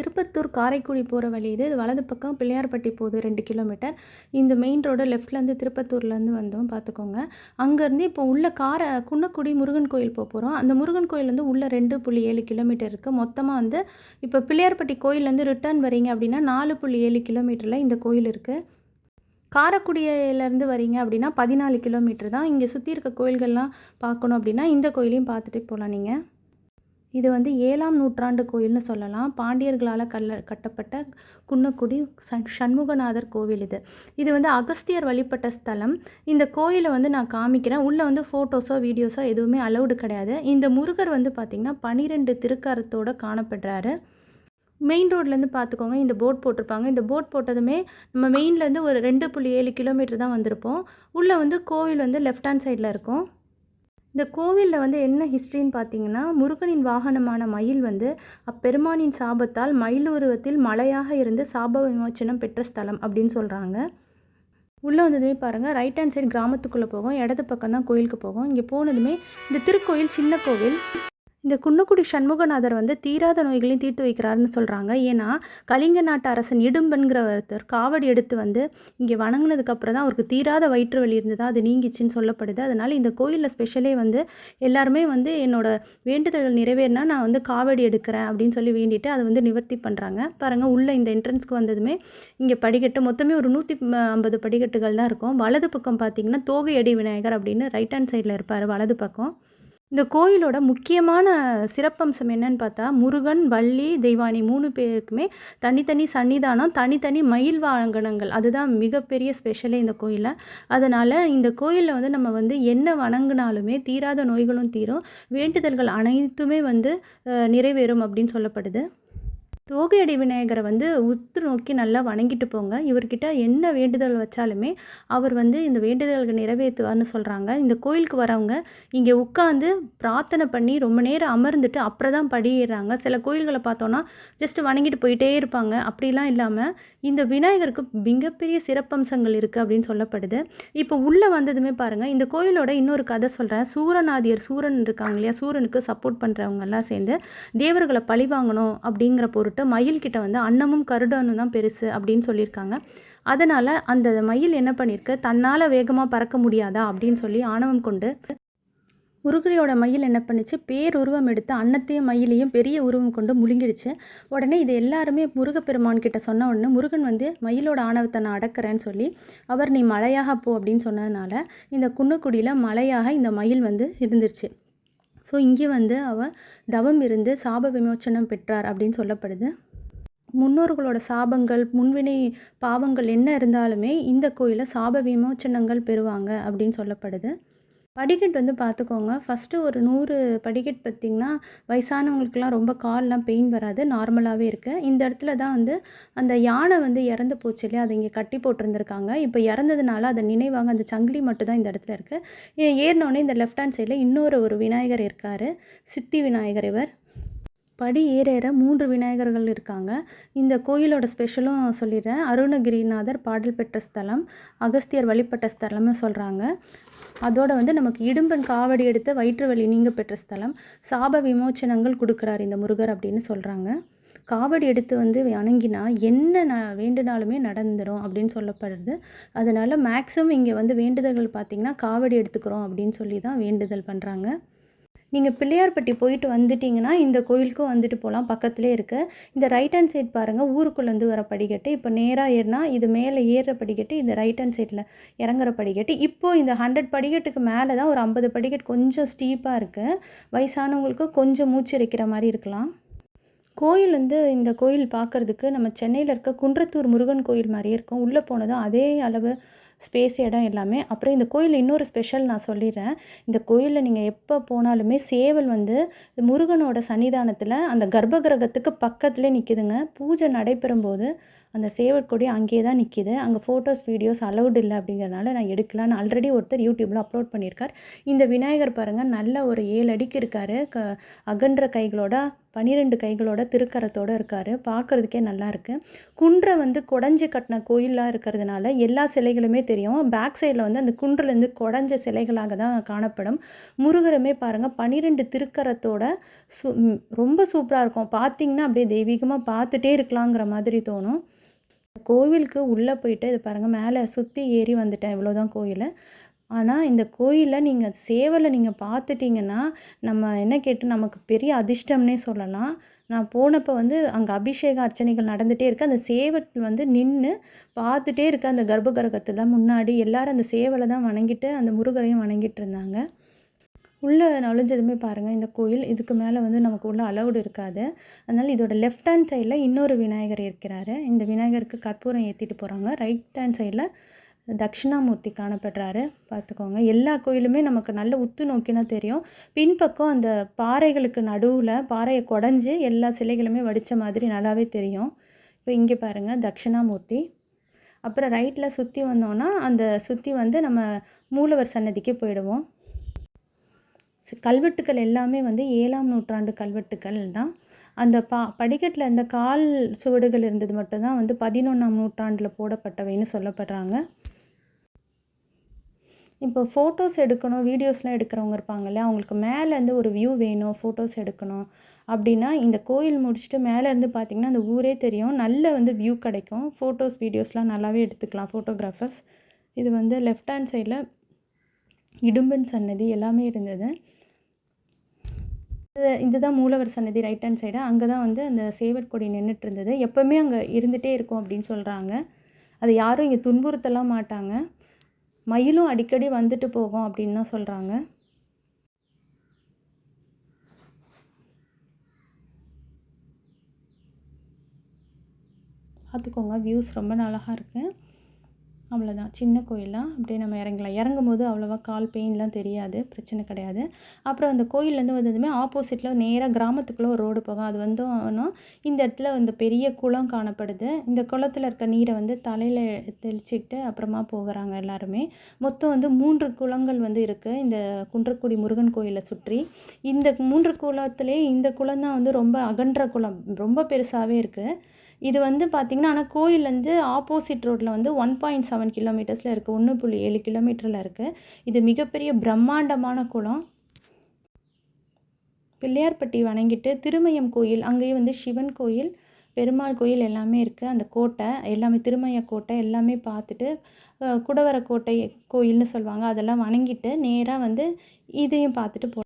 திருப்பத்தூர் காரைக்குடி போகிற வழி இது. இது வலது பக்கம் பிள்ளையார்பட்டி போகுது ரெண்டு கிலோமீட்டர். இந்த மெயின் ரோடு லெஃப்ட்லேருந்து திருப்பத்தூர்லேருந்து வந்தோம் பார்த்துக்கோங்க அங்கேருந்து இப்போ உள்ள காரை குன்னக்குடி முருகன் கோயில் போக போகிறோம் அந்த முருகன் கோயில் வந்து உள்ளே ரெண்டு புள்ளி ஏழு கிலோமீட்டர் இருக்குது மொத்தமாக வந்து இப்போ பிள்ளையார்பட்டி கோயிலேருந்து ரிட்டர்ன் வரீங்க அப்படின்னா நாலு புள்ளி ஏழு கிலோமீட்டரில் இந்த கோயில் இருக்குது காரைக்குடியிலேருந்து வரீங்க அப்படின்னா பதினாலு கிலோமீட்டர் தான். இங்கே சுற்றி இருக்க கோயில்கள்லாம் பார்க்கணும் அப்படின்னா இந்த கோயிலையும் பார்த்துட்டு போகலாம் நீங்கள் இது வந்து ஏழாம் நூற்றாண்டு கோயில்னு சொல்லலாம். பாண்டியர்களால் கல்ல கட்டப்பட்ட குன்னக்குடி சண் சண்முகநாதர் கோவில் இது. இது வந்து அகஸ்தியர் வழிபட்ட ஸ்தலம். இந்த கோயிலை வந்து நான் காமிக்கிறேன். உள்ளே வந்து ஃபோட்டோஸோ வீடியோஸோ எதுவுமே அலௌடு கிடையாது. இந்த முருகர் வந்து பார்த்திங்கன்னா பனிரெண்டு திருக்கரத்தோடு காணப்படுறாரு. மெயின் ரோட்லேருந்து பார்த்துக்கோங்க இந்த போட் போட்டிருப்பாங்க. இந்த போட் போட்டதுமே நம்ம மெயின்லேருந்து ஒரு ரெண்டு புள்ளி ஏழு கிலோமீட்டர் தான் வந்திருப்போம். உள்ளே வந்து கோவில் வந்து லெஃப்ட் ஹேண்ட் சைடில் இருக்கும். இந்த கோவிலில் வந்து என்ன ஹிஸ்ட்ரின்னு பார்த்தீங்கன்னா முருகனின் வாகனமான மயில் வந்து அப்பெருமானின் சாபத்தால் மயிலுருவத்தில் மலையாக இருந்து சாப விமோச்சனம் பெற்ற ஸ்தலம் அப்படின்னு சொல்கிறாங்க உள்ளே வந்ததுமே பாருங்கள் ரைட் ஹேண்ட் சைடு கிராமத்துக்குள்ளே போகும் இடது பக்கம் தான் கோயிலுக்கு போகும். இங்கே போனதுமே இந்த திருக்கோயில் சின்ன கோவில். இந்த குன்னக்குடி சண்முகநாதர் வந்து தீராத நோய்களையும் தீர்த்து வைக்கிறாருன்னு சொல்கிறாங்க ஏன்னா கலிங்க நாட்டு அரசன் இடும்பன்கிற ஒருத்தர் காவடி எடுத்து வந்து இங்கே வணங்கினதுக்கப்புறம் தான் அவருக்கு தீராத வயிற்று வலி இருந்தது அது நீங்கிச்சின்னு சொல்லப்படுது. அதனால் இந்த கோயிலில் ஸ்பெஷலே வந்து எல்லாருமே வந்து என்னோட வேண்டுதல்கள் நிறைவேறினா நான் வந்து காவடி எடுக்கிறேன் அப்படின்னு சொல்லி வேண்டிட்டு அதை வந்து நிவர்த்தி பண்ணுறாங்க பாருங்கள் உள்ளே இந்த என்ட்ரன்ஸ்க்கு வந்ததுமே இங்கே படிக்கட்டு மொத்தமே ஒரு நூற்றி ஐம்பது படிக்கட்டுகள் தான் இருக்கும். வலது பக்கம் பார்த்தீங்கன்னா தோகையடி விநாயகர் அப்படின்னு ரைட் ஹேண்ட் சைடில் இருப்பார் வலது பக்கம். இந்த கோயிலோட முக்கியமான சிறப்பம்சம் என்னன்னு பார்த்தா முருகன் வள்ளி தெய்வானி மூணு பேருக்குமே தனித்தனி சன்னிதானம் தனித்தனி மயில் வாங்கனங்கள் அதுதான் மிகப்பெரிய ஸ்பெஷலே இந்த கோயிலில். அதனால் இந்த கோயிலில் வந்து நம்ம வந்து என்ன வணங்கினாலுமே தீராத நோய்களும் தீரும். வேண்டுதல்கள் அனைத்துமே வந்து நிறைவேறும் அப்படின்னு சொல்லப்படுது. தோகையடி விநாயகரை வந்து உத்து நோக்கி நல்லா வணங்கிட்டு போங்க. இவர்கிட்ட என்ன வேண்டுதல் வச்சாலுமே அவர் வந்து இந்த வேண்டுதல்கள் நிறைவேற்றுவார்னு சொல்கிறாங்க இந்த கோயிலுக்கு வரவங்க இங்கே உட்காந்து பிரார்த்தனை பண்ணி ரொம்ப நேரம் அமர்ந்துட்டு அப்புறம் தான் படியிடுறாங்க சில கோயில்களை பார்த்தோன்னா ஜஸ்ட் வணங்கிட்டு போயிட்டே இருப்பாங்க. அப்படிலாம் இல்லாமல் இந்த விநாயகருக்கு மிகப்பெரிய சிறப்பம்சங்கள் இருக்குது அப்படின்னு சொல்லப்படுது. இப்போ உள்ளே வந்ததுமே பாருங்கள் இந்த கோயிலோட இன்னொரு கதை சொல்கிறேன் சூரநாதியர் சூரன் இருக்காங்க இல்லையா? சூரனுக்கு சப்போர்ட் பண்ணுறவங்க எல்லாம் சேர்ந்து தேவர்களை பழி வாங்கணும் அப்படிங்கிற பொருட்டு மயில்கிட்ட வந்து அன்னமும் கருடனும் தான் பெருசு அப்படின்னு சொல்லியிருக்காங்க. அதனால் அந்த மயில் என்ன பண்ணியிருக்கு? தன்னால் வேகமாக பறக்க முடியாதா? அப்படின்னு சொல்லி ஆணவம் கொண்டு உருகுரியோட மயில் என்ன பண்ணிச்சு? பேர் உருவம் எடுத்து அன்னத்தையும் மயிலையும் பெரிய உருவம் கொண்டு முழுங்கிடுச்சு. உடனே இது எல்லாருமே முருகப்பெருமான் கிட்ட சொன்ன உடனே முருகன் வந்து மயிலோட ஆணவத்தை நான் அடக்கிறேன்னு சொல்லி அவர் நீ மலையாக போ அப்படின்னு சொன்னதுனால இந்த குன்னுக்குடியில் மலையாக இந்த மயில் வந்து இருந்துருச்சு. ஸோ இங்கே வந்து அவர் தவம் இருந்து சாப விமோச்சனம் பெற்றார் அப்படின்னு சொல்லப்படுது. முன்னோர்களோட சாபங்கள் முன்வினை பாவங்கள் என்ன இருந்தாலுமே இந்த கோயிலில் சாப விமோச்சனங்கள் பெறுவாங்க அப்படின்னு சொல்லப்படுது. படிக்கட் வந்து பார்த்துக்கோங்க. ஃபஸ்ட்டு ஒரு நூறு படிக்கட் பார்த்திங்கன்னா வயசானவங்களுக்குலாம் ரொம்ப கால்லாம் பெயின் வராது நார்மலாகவே இருக்குது இந்த இடத்துல தான் வந்து அந்த யானை வந்து இறந்து போச்சு இல்லையா? அதை இங்கே கட்டி போட்டிருந்துருக்காங்க. இப்போ இறந்ததுனால அதை நினைவாக அந்த சங்கிலி மட்டும் தான் இந்த இடத்துல இருக்குது ஏறினோடனே இந்த லெஃப்ட் ஹேண்ட் சைடில் இன்னொரு ஒரு விநாயகர் இருக்கார். சித்தி விநாயகர் இவர். படி ஏற ஏற மூன்று விநாயகர்கள் இருக்காங்க. இந்த கோயிலோட ஸ்பெஷலும் சொல்லிடுறேன். அருணகிரிநாதர் பாடல் பெற்ற ஸ்தலம் அகஸ்தியர் வழிபட்ட ஸ்தலம்னு சொல்கிறாங்க அதோடு வந்து நமக்கு இடும்பன் காவடி எடுத்து வயிற்று வலி நீங்க பெற்ற ஸ்தலம். சாப விமோச்சனங்கள் கொடுக்குறார் இந்த முருகர் அப்படின்னு சொல்கிறாங்க காவடி எடுத்து வந்து வணங்கினா என்ன ந வேண்டுனாலுமே நடந்துடும் அப்படின்னு சொல்லப்படுது அதனால் மேக்ஸிமம் இங்கே வந்து வேண்டுதல்கள் பார்த்திங்கன்னா காவடி எடுத்துக்கிறோம் அப்படின்னு சொல்லி தான் வேண்டுதல் பண்ணுறாங்க நீங்கள் பிள்ளையார்பட்டி போயிட்டு வந்துட்டிங்கன்னா இந்த கோயிலுக்கும் வந்துட்டு போகலாம் பக்கத்துலேயே இருக்குது இந்த ரைட் ஹேண்ட் சைட் பாருங்கள் ஊருக்குள்ளேருந்து வர படிக்கட்டு. இப்போ நேராக ஏறினா இது மேலே ஏறுற படிக்கட்டு இந்த ரைட் ஹேண்ட் சைடில் இறங்குற படிக்கட்டு. இப்போது இந்த ஹண்ட்ரட் படிக்கட்டுக்கு மேலே தான் ஒரு ஐம்பது படிக்கட்டு கொஞ்சம் ஸ்டீப்பாக இருக்குது வயசானவங்களுக்கு கொஞ்சம் மூச்சு இறைக்கிற மாதிரி இருக்கலாம். கோயில் வந்து இந்த கோயில் பார்க்குறதுக்கு நம்ம சென்னையில் இருக்க குன்றத்தூர் முருகன் கோயில் மாதிரியே இருக்கும். உள்ளே போனதும் அதே அளவு ஸ்பேஸ் இடம் எல்லாமே. அப்புறம் இந்த கோயிலில் இன்னொரு ஸ்பெஷல் நான் சொல்லிடுறேன். இந்த கோயிலில் நீங்கள் எப்போ போனாலுமே சேவல் வந்து முருகனோட சன்னிதானத்தில் அந்த கர்ப்ப கிரகத்துக்கு பக்கத்துலேயே நிற்கிதுங்க பூஜை நடைபெறும் போது அந்த சேவல் கொடி அங்கேயே தான் நிற்கிது அங்கே ஃபோட்டோஸ் வீடியோஸ் அலௌட் இல்லை அப்படிங்கிறனால நான் எடுக்கலான்னு ஆல்ரெடி ஒருத்தர் யூடியூப்பில் அப்லோட் பண்ணியிருக்கார். இந்த விநாயகர் பாருங்கள் நல்ல ஒரு ஏழு அடிக்கு இருக்கார். க அகன்ற கைகளோட பனிரெண்டு கைகளோட திருக்கரத்தோடு இருக்கார். பார்க்குறதுக்கே நல்லாயிருக்கு குன்றை வந்து குடஞ்சி கட்டின கோயிலாக இருக்கிறதுனால எல்லா சிலைகளுமே தெரியும். பேக் சைடில் வந்து அந்த குன்றுலேருந்து குடஞ்ச சிலைகளாக தான் காணப்படும். முருகருமே பாருங்கள் பன்னிரெண்டு திருக்கரத்தோட சு ரொம்ப சூப்பராக இருக்கும். பார்த்திங்கன்னா அப்படியே தெய்வீகமாக பார்த்துட்டே இருக்கலாங்கிற மாதிரி தோணும். கோவிலுக்கு உள்ளே போயிட்டு இது பாருங்கள் மேலே சுற்றி ஏறி வந்துட்டேன் இவ்வளோதான் கோயில். ஆனால் இந்த கோயிலில் நீங்கள் சேவலை நீங்கள் பார்த்துட்டிங்கன்னா நம்ம என்ன கேட்டு நமக்கு பெரிய அதிர்ஷ்டம்னே சொல்லலாம். நான் போனப்போ வந்து அங்கே அபிஷேக அர்ச்சனைகள் நடந்துகிட்டே இருக்குது அந்த சேவல் வந்து நின்று பார்த்துட்டே இருக்க. அந்த கர்ப்பகிரகத்தில் முன்னாடி எல்லாரும் அந்த சேவலை தான் வணங்கிட்டு அந்த முருகரையும் வணங்கிட்டு இருந்தாங்க. உள்ளே நுழைஞ்சதுமே பாருங்கள் இந்த கோயில் இதுக்கு மேலே வந்து நமக்கு உள்ள அளவுடு இருக்காது. அதனால் இதோட லெஃப்ட் ஹேண்ட் சைடில் இன்னொரு விநாயகர் இருக்கிறாரு. இந்த விநாயகருக்கு கற்பூரம் ஏற்றிட்டு போகிறாங்க ரைட் ஹேண்ட் சைடில் தட்சிணாமூர்த்தி காணப்படுறாரு. பார்த்துக்கோங்க. எல்லா கோயிலுமே நமக்கு நல்ல உத்து நோக்கினா தெரியும். பின்பக்கம் அந்த பாறைகளுக்கு நடுவில் பாறையை குடஞ்சி எல்லா சிலைகளுமே வடித்த மாதிரி நல்லாவே தெரியும். இப்போ இங்கே பாருங்கள் தட்சிணாமூர்த்தி. அப்புறம் ரைட்டில் சுற்றி வந்தோன்னா அந்த சுற்றி வந்து நம்ம மூலவர் சன்னதிக்கு போயிடுவோம். கல்வெட்டுக்கள் எல்லாமே வந்து ஏழாம் நூற்றாண்டு கல்வெட்டுக்கள் தான். அந்த பா படிக்கட்டில் அந்த கால் சுவடுகள் இருந்தது மட்டும்தான் வந்து பதினொன்றாம் நூற்றாண்டில் போடப்பட்டவைன்னு சொல்லப்படுறாங்க. இப்போ ஃபோட்டோஸ் எடுக்கணும் வீடியோஸ்லாம் எடுக்கிறவங்க இருப்பாங்கல்ல அவங்களுக்கு மேலேருந்து ஒரு வியூ வேணும் ஃபோட்டோஸ் எடுக்கணும் அப்படின்னா இந்த கோயில் முடிச்சுட்டு மேலேருந்து பார்த்திங்கன்னா அந்த ஊரே தெரியும். நல்ல வந்து வியூ கிடைக்கும். ஃபோட்டோஸ் வீடியோஸ்லாம் நல்லாவே எடுத்துக்கலாம் ஃபோட்டோகிராஃபர்ஸ் இது வந்து லெஃப்ட் ஹேண்ட் சைடில் இடும்பன் சன்னதி எல்லாமே இருந்தது. இதுதான் மூலவர் சன்னதி ரைட் ஹேண்ட் சைடு அங்கே தான் வந்து அந்த சேவட் கொடி நின்றுட்டு இருந்தது எப்போவுமே அங்கே இருந்துகிட்டே இருக்கும் அப்படின்னு சொல்கிறாங்க அது யாரும் இங்கே துன்புறுத்தலாம் மாட்டாங்க. மயிலும் அடிக்கடி வந்துட்டு போகும் அப்படின்னு தான் சொல்கிறாங்க பார்த்துக்கோங்க வியூஸ் ரொம்ப அழகாக இருக்குது அவ்வளோதான் சின்ன கோயில் தான் அப்படியே நம்ம இறங்கலாம். இறங்கும் போது அவ்வளோவா கால் பெயின்லாம் தெரியாது. பிரச்சனை கிடையாது. அப்புறம் அந்த கோயிலேருந்து வந்ததுமே ஆப்போசிட்டில் நேராக கிராமத்துக்குள்ளே ஒரு ரோடு போகும். அது வந்து இந்த இடத்துல வந்து பெரிய குளம் காணப்படுது. இந்த குளத்தில் இருக்க நீரை வந்து தலையில் தெளிச்சிக்கிட்டு அப்புறமா போகிறாங்க எல்லாருமே. மொத்தம் வந்து மூன்று குளங்கள் வந்து இருக்குது இந்த குன்றக்குடி முருகன் கோயிலை சுற்றி. இந்த மூன்று குளத்துலேயே இந்த குளம் தான் வந்து ரொம்ப அகன்ற குளம். ரொம்ப பெருசாகவே இருக்குது இது வந்து பார்த்திங்கன்னா ஆனால் கோயிலேருந்து ஆப்போசிட் ரோட்டில் வந்து ஒன் பாயிண்ட் செவன் கிலோமீட்டர்ஸில் இருக்குது ஒன்று புள்ளி ஏழு கிலோமீட்டரில் இருக்குது இது மிகப்பெரிய பிரம்மாண்டமான குளம். பிள்ளையார்பட்டி வணங்கிட்டு திருமயம் கோயில் அங்கேயும் வந்து சிவன் கோயில் பெருமாள் கோயில் எல்லாமே இருக்குது அந்த கோட்டை எல்லாமே திருமய கோட்டை எல்லாமே பார்த்துட்டு குடவர கோட்டை கோயில்னு சொல்லுவாங்க. அதெல்லாம் வணங்கிட்டு நேராக வந்து இதையும் பார்த்துட்டு போ